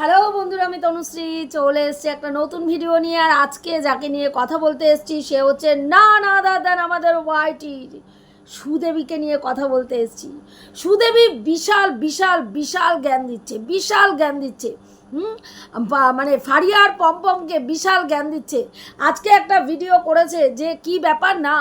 Hello বন্ধুরা, আমি তনুশ্রী। চলে এসেছি একটা নতুন ভিডিও নিয়ে, আর আজকে যাকে নিয়ে কথা বলতে এসেছি, সে হচ্ছে না না দাদান আমাদের ওয়াইটি সুদেবীকে নিয়ে কথা বলতে এসছি। সুদেবী বিশাল বিশাল বিশাল জ্ঞান দিচ্ছে, বিশাল জ্ঞান দিচ্ছে। হুম? মানে ফারিয়ার পম্পমকে বিশাল জ্ঞান দিচ্ছে। আজকে একটা ভিডিও করেছে যে কি ব্যাপার না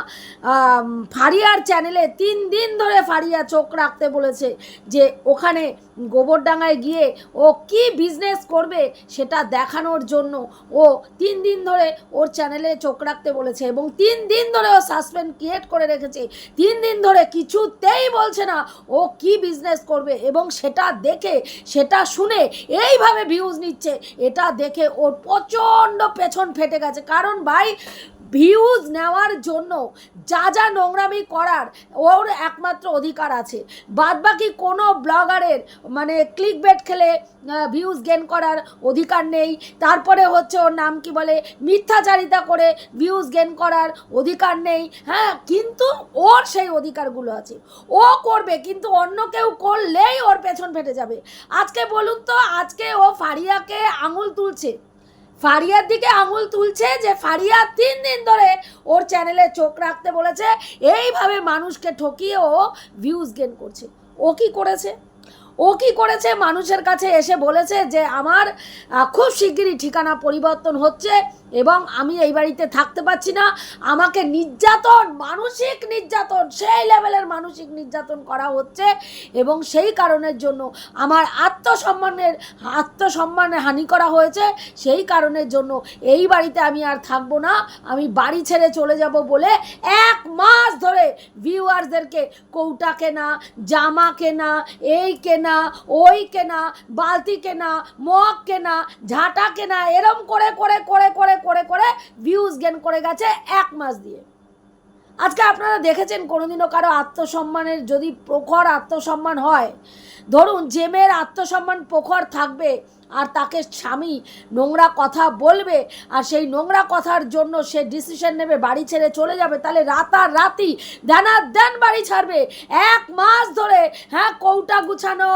ফারিয়ার চ্যানেলে তিন দিন ধরে ফারিয়া চোখ রাখতে বলেছে যে ওখানে গোবরডাঙ্গায় গিয়ে ও কি বিজনেস করবে সেটা দেখানোর জন্য ও তিন দিন ধরে ওর চ্যানেলে চোখ রাখতে বলেছে এবং তিন দিন ধরে ও সাসপেন্ড ক্রিয়েট করে রেখেছে। তিন দিন ধরে কিছুতেই বলছে না ও কি বিজনেস করবে এবং সেটা দেখে, সেটা শুনে এইভাবে ভিউজ নিচ্ছে। এটা দেখে ওর প্রচণ্ড পেছন ফেটে গেছে। কারণ ভাই ভিউজ নেওয়ার জন্য যা যা নোংরামি করার, ওর একমাত্র অধিকার আছে। বাদবাকি কোনো ব্লগারের মানে ক্লিক বেট খেলে ভিউজ গেন করার অধিকার নেই। তারপরে হচ্ছে ওর নাম কি বলে? মিথ্যাচারিতা করে ভিউজ গেন করার অধিকার নেই। হ্যাঁ কিন্তু ওর সেই অধিকারগুলো আছে। ও করবে, কিন্তু অন্য কেউ করলেই ওর পেছন ফেটে যাবে। আজকে বলুন তো, আজকে ও ফারিয়াকে আঙুল তুলছে। ফারিয়ার দিকে আঙুল তুলছে যে ফারিয়া তিন দিন ধরে ওর চ্যানেলে চোখ রাখতে বলেছে। এইভাবে মানুষকে ঠকিয়ে ও ভিউজ গেন করছে। ও কি করেছে? ও কি করেছে? মানুষের কাছে এসে বলেছে যে আমার খুব শিগগিরই ঠিকানা পরিবর্তন হচ্ছে এবং আমি এই বাড়িতে থাকতে পারছি না। আমাকে নির্যাতন, মানসিক নির্যাতন, সেই লেভেলের মানসিক নির্যাতন করা হচ্ছে এবং সেই কারণের জন্য আমার আত্মসম্মানের, আত্মসম্মানে হানি করা হয়েছে। সেই কারণের জন্য এই বাড়িতে আমি আর থাকব না। আমি বাড়ি ছেড়ে চলে যাব বলে এক ভিউয়ার্সদেরকে কৌটা কেনা, জামা কেনা, এই কেনা, ওই কেনা, বালতি কেনা, মগ কেনা, ঝাঁটা কেনা, এরম করে করে করে করে করে করে ভিউজ গেন করে গেছে এক মাস দিয়ে। আজকে আপনারা দেখেছেন কোনোদিনও কারও আত্মসম্মানের যদি প্রখর আত্মসম্মান হয়, ধরুন যে মেয়ের আত্মসম্মান প্রখর থাকবে আর তাকে স্বামী নোংরা কথা বলবে আর সেই নোংরা কথার জন্য সে ডিসিশন নেবে, বাড়ি ছেড়ে চলে যাবে, তাহলে রাতারাতি দেনার দেন বাড়ি ছাড়বে। এক মাস ধরে হ্যাঁ কৌটা গুছানো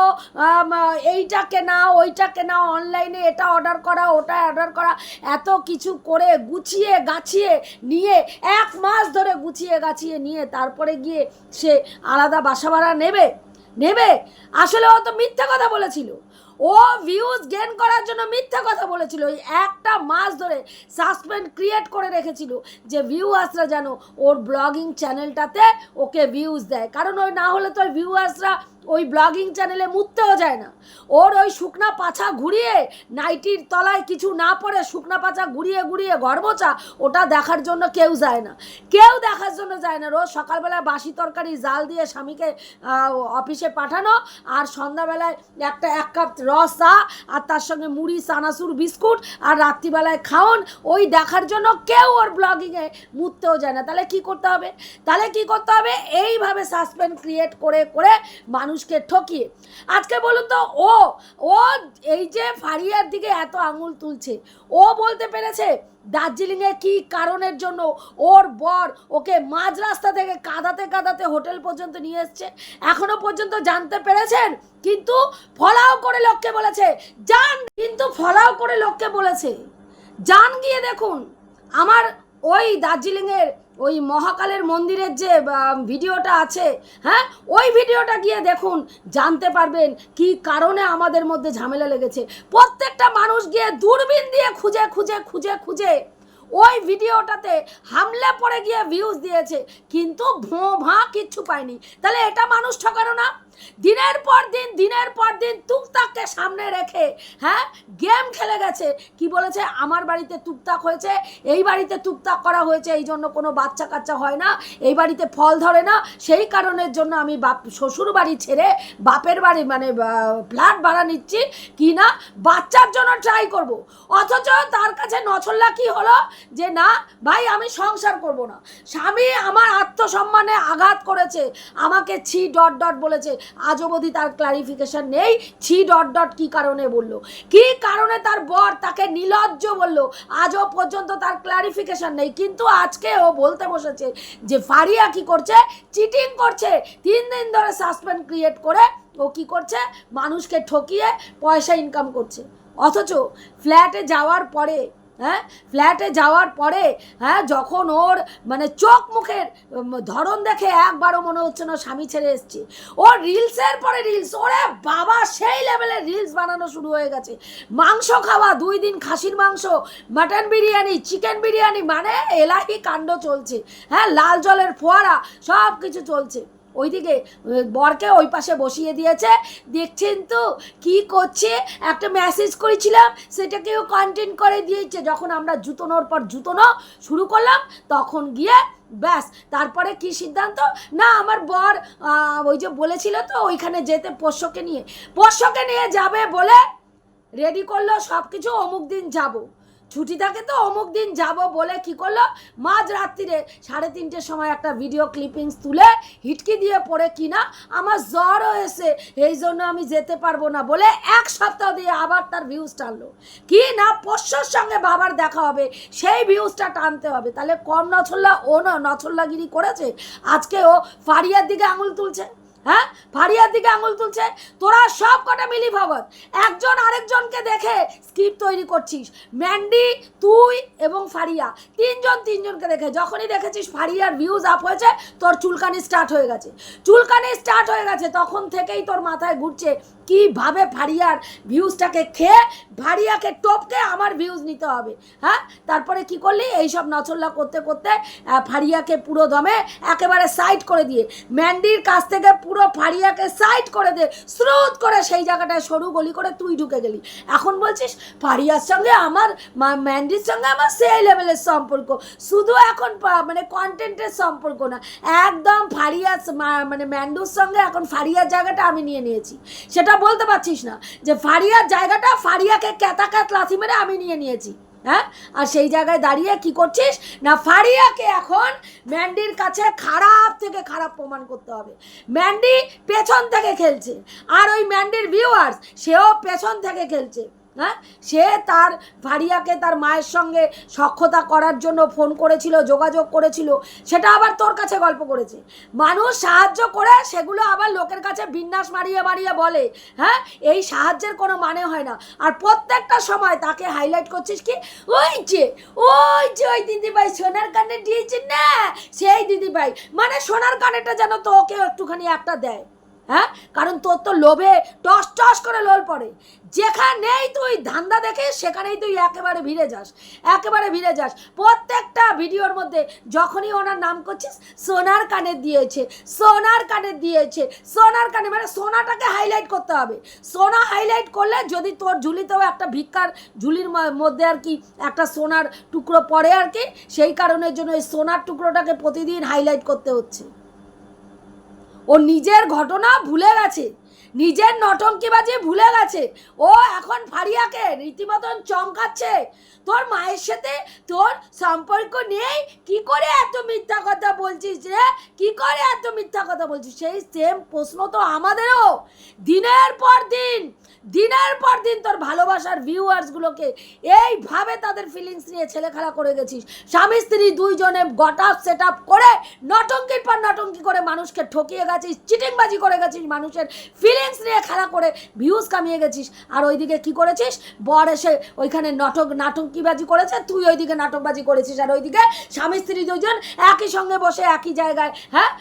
এইটা কেনা ওইটা কেনা অনলাইনে এটা অর্ডার করা, ওটা অর্ডার করা, এত কিছু করে গুছিয়ে গাছিয়ে নিয়ে, এক মাস ধরে গুছিয়ে গাছিয়ে নিয়ে তারপরে গিয়ে সে আলাদা বাসা ভাড়া নেবে নেবে। আসলে ও তো মিথ্যা কথা বলেছিল। ও ভিউজ গেন করার জন্য মিথ্যা কথা বলেছিল। ওই একটা মাস ধরে সাসপেন্ড ক্রিয়েট করে রেখেছিল যে ভিউয়ার্সরা যেন ওর ব্লগিং চ্যানেলটাতে ওকে ভিউজ দেয়। কারণ ওই না হলে তো ওই ভিউয়ার্সরা ওই ব্লগিং চ্যানেলে মুততেও যায় না। ওর ওই শুকনা পাছা ঘুরিয়ে, নাইটির তলায় কিছু না পড়ে শুকনা পাছা ঘুরিয়ে ঘুরিয়ে গর্বচা ওটা দেখার জন্য কেউ যায় না। কেউ দেখার জন্য যায় না। রোজ সকালবেলা বাসি তরকারি, জাল দিয়ে স্বামীকে অফিসে পাঠানো আর সন্ধ্যাবেলায় একটা এক কাপ রস চা আর তার সঙ্গে মুড়ি, চানাচুর, বিস্কুট আর রাত্রিবেলায় খাওন, ওই দেখার জন্য কেউ ওর ব্লগিংয়ে মুততেও যায় না। তাহলে কি করতে হবে? তাহলে কি করতে হবে? এইভাবে সাসপেন্ড ক্রিয়েট করে করে মানুষকে ঠকিয়ে। আজকে বলুন তো, ও ও এই যে ফারিয়ার দিকে এত আঙুল তুলছে, ও বলতে পেরেছে দার্জিলিংয়ে কি কারণের জন্য ওর বর ওকে মাঝ রাস্তা থেকে কাদাতে কাদাতে হোটেল পর্যন্ত নিয়ে এসছে, এখনও পর্যন্ত জানতে পেরেছেন? কিন্তু ফলাও করে লোককে বলেছে যান কিন্তু ফলাও করে লোককে বলেছে। যান গিয়ে দেখুন, আমার ওই দার্জিলিংয়ের, ওই মহাকালের মন্দিরের যে ভিডিওটা আছে হ্যাঁ? ওই ভিডিওটা গিয়ে দেখুন, জানতে পারবেন কি কারণে আমাদের মধ্যে ঝামেলা লেগেছে। প্রত্যেকটা মানুষ গিয়ে দূরবীন দিয়ে খুঁজে খুঁজে খুঁজে খুঁজে ওই ভিডিওটাতে হামলে পড়ে গিয়ে ভিউজ দিয়েছে, কিন্তু ভোঁ ভাঁ কিচ্ছু পায়নি। তাহলে এটা মানুষ ঠকানো না? দিনের পর দিন, দিনের পর দিন টুকটাককে সামনে রেখে হ্যাঁ গেম খেলে গেছে। কি বলেছে? আমার বাড়িতে টুকটাক হয়েছে, এই বাড়িতে টুকটাক করা হয়েছে, এই জন্য কোনো বাচ্চা কাচ্চা হয় না, এই বাড়িতে ফল ধরে না। সেই কারণের জন্য আমি বাপ, শ্বশুর বাড়ি ছেড়ে বাপের বাড়ি মানে ফ্ল্যাট ভাড়া নিচ্ছি কি না, বাচ্চার জন্য ট্রাই করব। অথচ তার কাছে নছল্লা কি হলো? যে না, ভাই, আমি সংসার করব না। স্বামী আমার আত্মসম্মানে আঘাত করেছে। আমাকে ছি ডট ডট বলেছে। আজ অবধি তার ক্লারিফিকেশন নেই। ছি ডট ডট ডট কি কারণে বলল? কি কারণে তার বর তাকে নিলজ্জ বলল? আজও পর্যন্ত তার ক্লারিফিকেশন নেই। কিন্তু আজকে ও বলতে বসেছে যে ফারিয়া কি করছে? চিটিং করছে। তিন দিন ধরে সাসপেন্ড ক্রিয়েট করে ও কি করছে? মানুষকে ঠকিয়ে পয়সা ইনকাম করছে। অথচ ফ্ল্যাটে যাওয়ার পরে হ্যাঁ? ফ্ল্যাটে যাওয়ার পরে হ্যাঁ যখন ওর মানে চোখ মুখের ধরন দেখে একবারও মনে হচ্ছে না স্বামী ছেড়ে এসছে। ওর রিলসের পরে রিলস ওরে বাবা, সেই লেভেলের রিলস বানানো শুরু হয়ে গেছে। মাংস খাওয়া, দুই দিন খাসির মাংস মাটন বিরিয়ানি চিকেন বিরিয়ানি মানে এলাহি কাণ্ড চলছে। হ্যাঁ লাল জলের ফোয়ারা সব কিছু চলছে। ওইদিকে বরকে ওই পাশে বসিয়ে দিয়েছে। দেখছেন তো কি করছে? একটা মেসেজ করেছিলাম সেটাকেও কন্টেন্ট করে দিয়েছে। যখন আমরা জুতোনোর পর জুতোনো শুরু করলাম, তখন গিয়ে ব্যাস। তারপরে কি সিদ্ধান্ত? না, আমার বর ওই যে বলেছিল তো, ওইখানে যেতে পোষ্যকে নিয়ে। পোষ্যকে নিয়ে যাবে বলে রেডি করল সব কিছু অমুক দিন যাব। ছুটি থাকে তো অমুক দিন যাব বলে কি করল? মাঝ রাত্রিরে সাড়ে তিনটের সময় একটা ভিডিও ক্লিপিংস তুলে হিটকি দিয়ে পড়ে কিনা আমার জ্বরও এসে এই জন্য আমি যেতে পারব না বলে এক সপ্তাহ দিয়ে আবার তার ভিউজ টানলো। কি না পোষ্যর সঙ্গে বাবার দেখা হবে, সেই ভিউজটা টানতে হবে। তাহলে কম নছল্লা ও নছল্লাগিরি করেছে? আজকে ও ফারিয়ার দিকে আঙুল তুলছে। হ্যাঁ? ফারিয়ার দিকে আঙুল তুলছে। তোরা সব কটা মিলি ভগত। একজন আরেকজনকে দেখে স্ক্রিপ্ট তৈরি করছিস। ম্যান্ডি, তুই এবং ফারিয়া। তিনজন তিনজনকে দেখে। যখনই দেখেছিস ফারিয়ার ভিউজ আপ হয়েছে, তোর চুলকানি স্টার্ট হয়ে গেছে। চুলকানি স্টার্ট হয়ে গেছে, তখন থেকেই তোর মাথায় ঘুরছে কীভাবে ফারিয়ার ভিউজটাকে খেয়ে ফারিয়াকে টপকে আমার ভিউজ নিতে হবে? হ্যাঁ? তারপরে কি করলি? এইসব নচল্লা করতে করতে ফারিয়াকে পুরো দমে একেবারে সাইড করে দিয়ে, ম্যান্ডির কাছ থেকে পুরো ফারিয়াকে সাইড করে দে স্রোত করে সেই জায়গাটায় সরু গলি করে তুই ঢুকে গেলি। এখন বলছিস, ফারিয়ার সঙ্গে আমার ম্যান্ডির সঙ্গে আমার সেই লেভেলের সম্পর্ক। শুধু এখন মানে কন্টেন্টের সম্পর্ক না, একদম ফারিয়া মানে ম্যান্ডুর সঙ্গে এখন ফারিয়ার জায়গাটা আমি নিয়ে নিয়েছি। সেটা বলতে পারছিস না যে ফারিয়ার জায়গাটা ফারিয়াকে ক্যাতা ক্যাত লাথি মেরে আমি নিয়ে নিয়েছি হ্যাঁ? আর সেই জায়গায় দাঁড়িয়ে কি করছিস? না, ফারিয়াকে এখন ম্যান্ডির কাছে খারাপ থেকে খারাপ প্রমাণ করতে হবে। ম্যান্ডি পেছন থেকে খেলছে। আর ওই ম্যান্ডির ভিউয়ার্স সেও পেছন থেকে খেলছে। হ্যাঁ? সে তার ফারিয়াকে তার মায়ের সঙ্গে সক্ষতা করার জন্য ফোন করেছিল, যোগাযোগ করেছিল, সেটা আবার তোর কাছে গল্প করেছে। মানুষ সাহায্য করে, সেগুলো আবার লোকের কাছে বিন্যাস মারিয়ে মারিয়ে বলে হ্যাঁ? এই সাহায্যের কোনো মানে হয় না। আর প্রত্যেকটা সময় তাকে হাইলাইট করছিস কি? ওই যে ওই যে ওই দিদিভাই, সোনার কানে দিয়েছেন না? সেই দিদিভাই। মানে সোনার কানেটা যেন তোকে একটুখানি একটা দেয়। হ্যাঁ? কারণ তোর তো লোভে টস টস করে লোল পড়ে। যেখানেই তুই ধান্দা দেখে সেখানেই তুই একেবারে ভিড়ে যাস। একেবারে ভিড়ে যাস। প্রত্যেকটা ভিডিওর মধ্যে যখনই ওনার নাম করছিস, সোনার কানে দিয়েছে, সোনার কানে দিয়েছে, সোনার কানে মানে সোনাটাকে হাইলাইট করতে হবে। সোনা হাইলাইট করলে যদি তোর ঝুলিতেও একটা ভিক্ষার ঝুলির মধ্যে আর কি একটা সোনার টুকরো পড়ে আর কি, সেই কারণের জন্য ওই সোনার টুকরোটাকে প্রতিদিন হাইলাইট করতে হচ্ছে। ও নিজের ঘটনা ভুলে গেছে। নিজের নটঙ্কিবাজি ভুলে গেছে। ও এখন ফারিয়াকে রীতিমতন চমকাচ্ছে। তোর মায়ের সাথে তোর সম্পর্ক নেই? কি করে এত মিথ্যা কথা বলছিস রে? কি করে এত মিথ্যা কথা বলছিস? সেই সেম প্রশ্ন তো আমাদেরও। দিনের পর দিন, দিনের পর দিন তোর ভালোবাসার ভিউয়ার্সগুলোকে এইভাবে তাদের ফিলিংস নিয়ে ছেলে খেলা করে গেছিস। স্বামী, স্ত্রী দুইজনে গট আপ সেট আপ করে নটঙ্কির পর নটঙ্কি করে মানুষকে ঠকিয়ে গেছিস, চিটিংবাজি করে গেছিস মানুষের। ফিলিংস নিয়ে খেলা করে ভিউজ কামিয়ে গেছিস। আর ওইদিকে কি করেছিস? বর এসে ওইখানে নাটক, নাটঙ্কিবাজি করেছে, তুই ওইদিকে নাটকবাজি করেছিস। আর ওইদিকে স্বামী স্ত্রী দুজন একই সঙ্গে বসে একই জায়গায় হ্যাঁ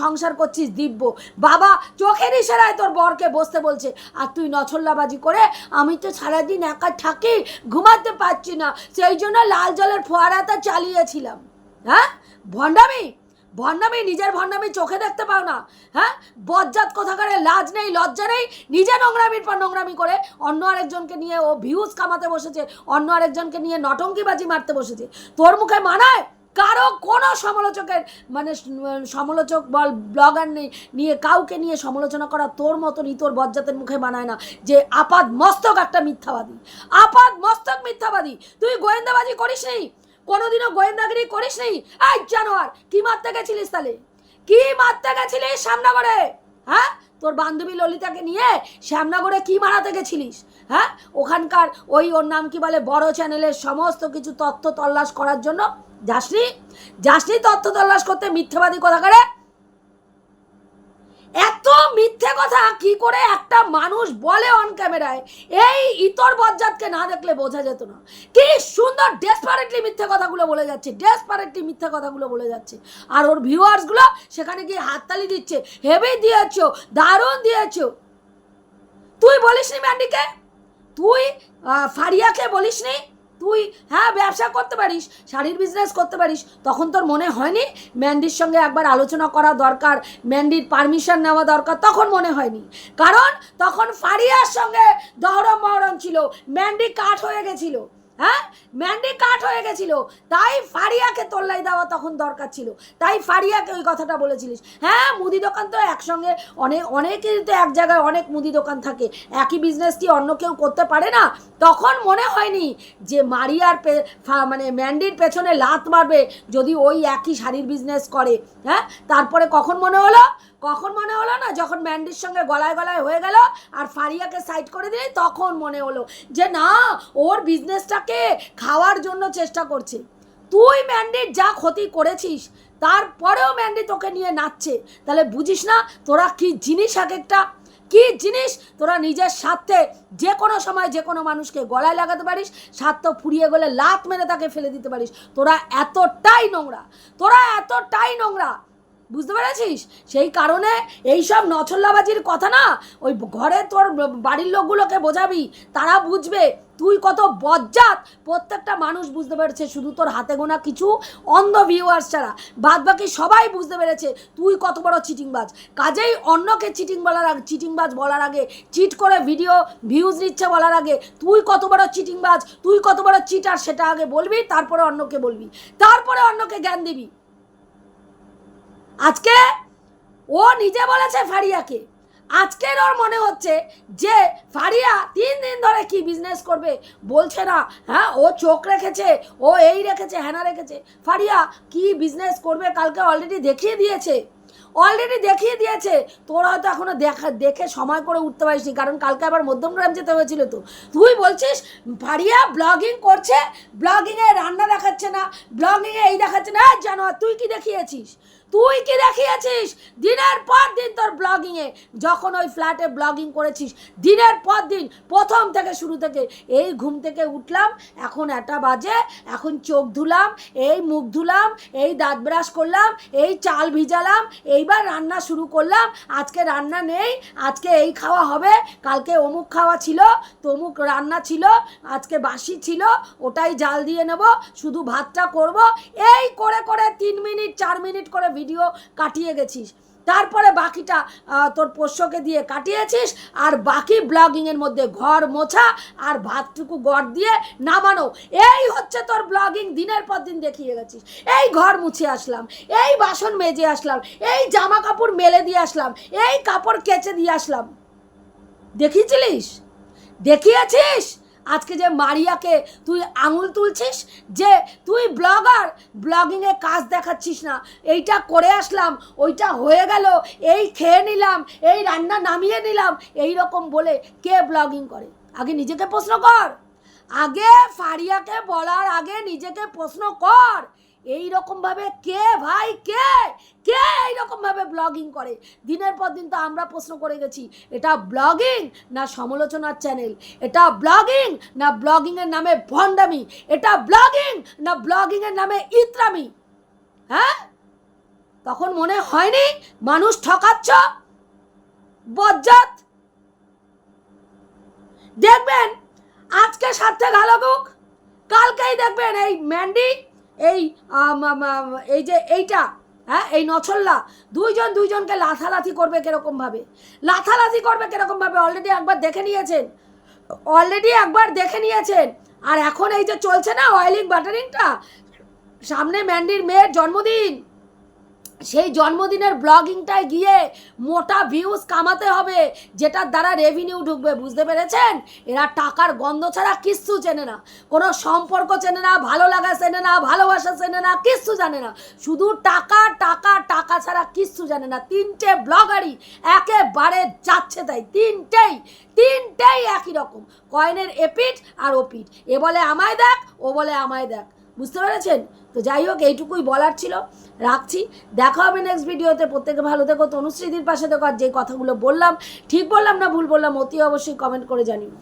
সংসার করছিস দিব্য। বাবা চোখের ইশারায় তোর বরকে বসতে বলছে, আর তুই নছল্লাবাজি করে আমি তো সারাদিন একা থাকি, ঘুমাতে পারছি না। সেই জন্য লাল জলের ফোয়ারাটা চালিয়েছিলাম। হ্যাঁ ভণ্ডামি? ভণ্ডামি, নিজের ভণ্ডামি চোখে দেখতে পাও না। হ্যাঁ? বজ্জাত কোথাকারে, লাজ নেই, লজ্জা নেই। নিজে নোংরামির পর নোংরামি করে অন্য আরেকজনকে নিয়ে ও ভিউজ কামাতে বসেছে, অন্য আরেকজনকে নিয়ে নটঙ্কিবাজি মারতে বসেছে। তোর মুখে মানায়? কারও কোনো সমালোচকের মানে সমালোচক বল, ব্লগার নেই, নিয়ে কাউকে নিয়ে সমালোচনা করা তোর মতনই তোর বজ্জাতের মুখে মানায় না যে আপাদ মস্তক একটা মিথ্যাবাদী। আপাদ মস্তক মিথ্যাবাদী। তুই গোয়েন্দাবাজি করিস নি কোনোদিনও গোয়েন্দাগিরি করিস নি। এই জানোয়ার, কি মারতে গেছিলিস তাহলে? কি মারতে গেছিলিস শ্যামনগরে? হ্যাঁ? তোর বান্ধবী ললিতাকে নিয়ে শ্যামনগরে কি মারাতে গেছিলিস? হ্যাঁ? ওখানকার ওই ওর নাম কি বলে, বড় চ্যানেলের সমস্ত কিছু তথ্য তল্লাশ করার জন্য যাসনি? যাসনি তথ্য তল্লাশ করতে মিথ্যাবাদী কথা করে মিথ্যে কথা, কি করে একটা মানুষ বলে অন ক্যামেরায় এই ইতর বজ্জাতকে না দেখলে বোঝা যেত না। কি সুন্দর ডেসপারেটলি মিথ্যে কথাগুলো বলে যাচ্ছে ডেসপারেটলি মিথ্যে কথাগুলো বলে যাচ্ছে। আর ওর ভিউয়ার্সগুলো সেখানে গিয়ে হাততালি দিচ্ছে হেভি দিয়েছ, দারুণ দিয়েছ। তুই বলিসনি ম্যান্ডিকে? তুই ফারিয়াকে বলিসনি? তুই হ্যাঁ ব্যবসা করতে পারিস, শাড়ির বিজনেস করতে পারিস, তখন তোর মনে হয়নি ম্যান্ডির সঙ্গে একবার আলোচনা করা দরকার ম্যান্ডির পারমিশন নেওয়া দরকার, তখন মনে হয়নি। কারণ তখন ফারিয়ার সঙ্গে দহরম মহরম ছিল ম্যান্ডি কাঠ হয়ে গেছিল। হ্যাঁ? ম্যান্ডি কাঠ হয়ে গেছিল। তাই ফারিয়াকে তোল্লাই দেওয়া তখন দরকার ছিল। তাই ফারিয়াকে ওই কথাটা বলেছিলিস। হ্যাঁ মুদি দোকান তো একসঙ্গে অনেক অনেকেরই তো এক জায়গায় অনেক মুদি দোকান থাকে। একই বিজনেস কি অন্য কেউ করতে পারে না? তখন মনে হয়নি যে মারিয়ার পে মানে ম্যান্ডির পেছনে লাত মারবে যদি ওই একই শাড়ির বিজনেস করে। হ্যাঁ? তারপরে কখন মনে হলো? কখন মনে হলো না যখন ম্যান্ডির সঙ্গে গলায় গলায় হয়ে গেল আর ফারিয়াকে সাইড করে দিলি, তখন মনে হলো যে না, ওর বিজনেসটাকে খাওয়ার জন্য চেষ্টা করছে। তুই ম্যান্ডির যা ক্ষতি করেছিস, তারপরেও ম্যান্ডি তোকে নিয়ে নাচছে। তাহলে বুঝিস না, তোরা কি জিনিস এক একটা কি জিনিস তোরা নিজের স্বার্থে যে কোনো সময় যে কোনো মানুষকে গলায় লাগাতে পারিস, স্বার্থ ফুরিয়ে গেলে লাত মেরে তাকে ফেলে দিতে পারিস। তোরা এতটাই নোংরা, তোরা এতটাই নোংরা বুঝতে পেরেছিস? সেই কারণে এইসব নছল্লাবাজির কথা না, ওই ঘরে তোর বাড়ির লোকগুলোকে বোঝাবি। তারা বুঝবে, তুই কত বজ্জাত। প্রত্যেকটা মানুষ বুঝতে পেরেছে, শুধু তোর হাতে গোনা কিছু অন্ধ ভিউয়ার্স ছাড়া। বাদ বাকি সবাই বুঝতে পেরেছে, তুই কত বড় চিটিংবাজ। কাজেই অন্যকে চিটিং বলার আগে চিটিংবাজ বলার আগে চিট করে ভিডিও ভিউজ নিচ্ছে বলার আগে, তুই কত বড় চিটিংবাজ, তুই কত বড় চিটার সেটা আগে বলবি, তারপরে অন্যকে বলবি। তারপরে অন্যকে জ্ঞান দিবি। আজকে ও নিজে বলেছে ফারিয়াকে। আজকের ওর মনে হচ্ছে যে ফারিয়া তিন দিন ধরে কি বিজনেস করবে বলছে না। হ্যাঁ ও চোখ রেখেছে, ও এই রেখেছে হ্যানা রেখেছে। ফারিয়া কি বিজনেস করবে কালকে অলরেডি দেখিয়ে দিয়েছে। অলরেডি দেখিয়ে দিয়েছে। তোর হয়তো এখনও দেখা, দেখে সময় করে উঠতে পারিসনি, কারণ কালকে আবার মধ্যমগ্রাম যেতে হয়েছিল তো। তুই বলছিস ফারিয়া ব্লগিং করছে ব্লগিংয়ে রান্না দেখাচ্ছে না ব্লগিংয়ে এই দেখাচ্ছে না জানো তুই কি দেখিয়েছিস? তুই কি দেখিয়েছিস? দিনের পর দিন তোর ব্লগিংয়ে যখন ওই ফ্ল্যাটে ব্লগিং করেছিস, দিনের পর দিন, প্রথম থেকে শুরু থেকে, এই ঘুম থেকে উঠলাম, এখন একটা বাজে, এখন চোখ ধুলাম, এই মুখ ধুলাম, এই দাঁত ব্রাশ করলাম, এই চাল ভিজালাম, এইবার রান্না শুরু করলাম, আজকে রান্না নেই, আজকে এই খাওয়া হবে, কালকে অমুক খাওয়া ছিল, তমুক রান্না ছিল, আজকে বাসি ছিল, ওটাই জাল দিয়ে নেব, শুধু ভাতটা করব, এই করে করে তিন মিনিট, চার মিনিট করে ভিডিও কাটিয়ে গেছিস। তারপরে বাকিটা তোর পোষ্যকে দিয়ে কাটিয়েছিস, আর বাকি ব্লগিংয়ের মধ্যে ঘর মোছা আর ভাতটুকু গড় দিয়ে নামানো। এই হচ্ছে তোর ব্লগিং দিনের পর দিন দেখিয়ে গেছিস। এই ঘর মুছে আসলাম, এই বাসন মেজে আসলাম, এই জামা কাপড় মেলে দিয়ে আসলাম, এই কাপড় কেচে দিয়ে আসলাম। দেখিয়েছিলিস? দেখিয়েছিস? আজকে যে মারিয়াকে তুই আঙুল তুলছিস, যে তুই ব্লগার, ব্লগিংয়ে কাজ দেখাচ্ছিস না। এইটা করে আসলাম, ওইটা হয়ে গেল, এই খেয়ে নিলাম, এই রান্না নামিয়ে নিলাম এই রকম বলে কে ব্লগিং করে? আগে নিজেকে প্রশ্ন কর। আগে ফারিয়াকে বলার আগে নিজেকে প্রশ্ন কর। এই রকম ভাবে কে ভাই, কে? কে এইরকম ভাবে ব্লগিং করে? দিনের পর দিন তো আমরা প্রশ্ন করে গেছি, এটা ব্লগিং না সমালোচনার চ্যানেল এটা ব্লগিং না ব্লগিং এর নামে ভণ্ডামি? এটা ব্লগিং না ব্লগিং এর নামে ইত্রামি? হ্যাঁ? তখন মনে হয়নি মানুষ ঠকাচ্ছ? বজ্জাত? দেখবেন, আজকে সাথে ঘালাগুক কালকেই দেখবেন এই ম্যান্ডি এই এই যে এইটা হ্যাঁ এই নছল্লা, দুইজন দুইজনকে লাথালাথি করবে কীরকমভাবে লাথালাথি করবে কীরকমভাবে অলরেডি একবার দেখে নিয়েছেন? অলরেডি একবার দেখে নিয়েছেন? আর এখন এই যে চলছে না অয়েলিং বাটারিংটা সামনে ম্যান্ডির মেয়ের জন্মদিন। সেই জন্মদিনের ব্লগিংটায় গিয়ে মোটা ভিউজ কামাতে হবে, যেটার দ্বারা রেভিনিউ ঢুকবে, বুঝতে পেরেছেন? এরা টাকার গন্ধ ছাড়া কিচ্ছু চেনে না, কোনো সম্পর্ক চেনে না, ভালো লাগা চেনে না, ভালোবাসা চেনে না, কিচ্ছু জানে না। শুধু টাকা টাকা টাকা ছাড়া কিচ্ছু জানে না। তিনটে ব্লগারই একেবারে যাচ্ছে তাই, তিনটেই তিনটেই একই রকম। কয়েনের এপিট আর ওপিট এ বলে আমায় দেখ, ও বলে আমায় দেখ। বুঝতে পেরেছেন? তো যাই হোক, এইটুকুই বলার ছিল। রাখছি। দেখা হবে নেক্সট ভিডিওতে প্রত্যেকে ভালো থেকো। তনুশ্রীদির পাশে দেখো আর যে কথাগুলো বললাম, ঠিক বললাম না ভুল বললাম, অতি অবশ্যই কমেন্ট করে জানিও।